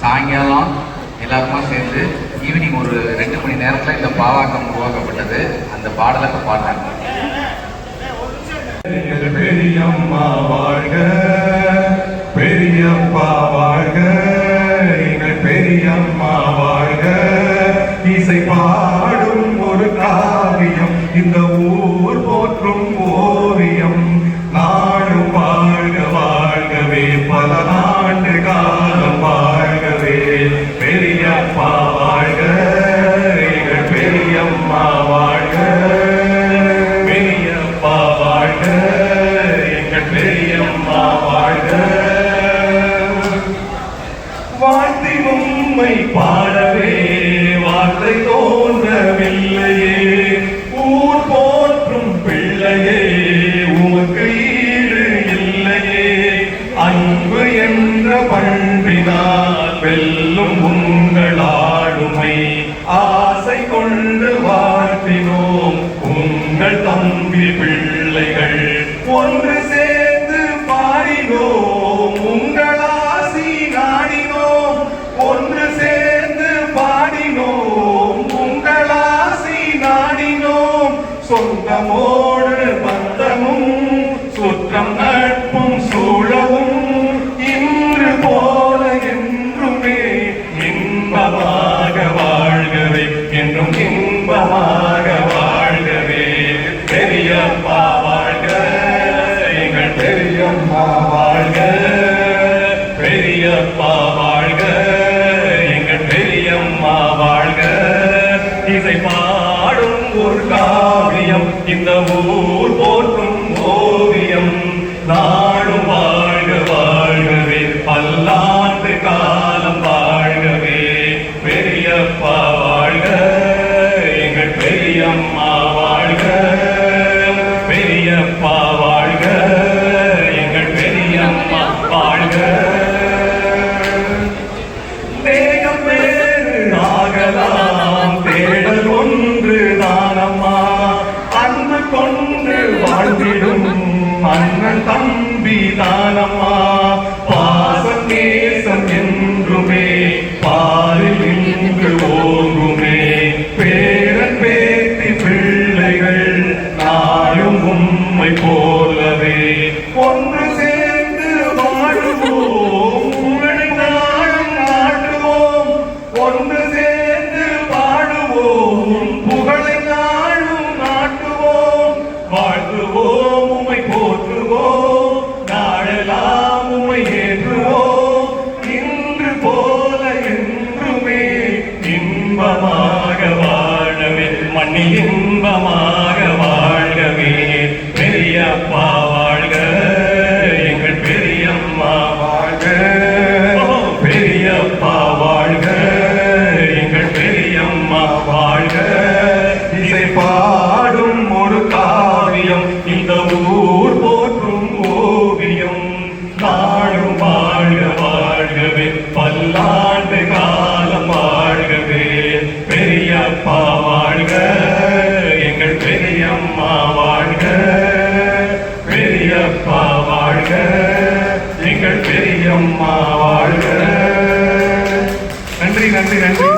சாயங்காலம் எல்லாருமா சேர்ந்து ஈவினிங் ஒரு ரெண்டு மணி நேரத்தில் இந்த பாவாக்கம் உருவாக்கப்பட்டது. அந்த பாடலுக்கு பாடுறாங்க. ஆண்டு காலம் வாழ்கவே. பெரியப்பா வாழ்க. பெரியம்மா வாழ்க. பெரியப்பா வாழ்க. எங்கள் பெரியம்மா வாழ்க. வாழ்த்தி உண்மை பாடவே. கண்டு வாழ்த்தினோம் உங்கள் தம்பி பிள்ளைகள். ஒன்று சேர்ந்து பாடினோம் உங்கள் ஆசி நாடினோம். ஒன்று சேர்ந்து பாடினோம் உங்கள் ஆசி நாடினோம். சொந்தமோடு பந்தமும் சுற்றம் நட்பும் சூழவும் இசை பாடும் ஒரு காவியம். இந்த ஊர் போற்றும் ஓவியம். நாடும் வாழ்க வாழ்கவே. பல்லாண்டு காலம் வாழ்கவே. பெரியப்பா அண்ணன் தம்பி தானம்மா. பாசம் நேசம் என்றுமே. பாரில் இன்று ஓங்குமே. பேரன் பேத்தி பிள்ளைகள் நாளும் உம்மை போ இன்பமாக வாழ்கவே. பெரியப்பா வாழ்க. எங்கள் பெரியம்மா வாழ்க. ஓ, பெரியப்பா வாழ்க. எங்கள் பெரியம்மா வாழ்க. இதை பாடும் ஒரு காவியம். இந்த ஊர் போற்றும் ஓவியம். நாடும் வாழ்க வாழ்கவே. அம்மா வாழ்க பெரியப்பா வாழ்க எங்கள் பெரியம்மா வாழ்க. நன்றி நன்றி நன்றி.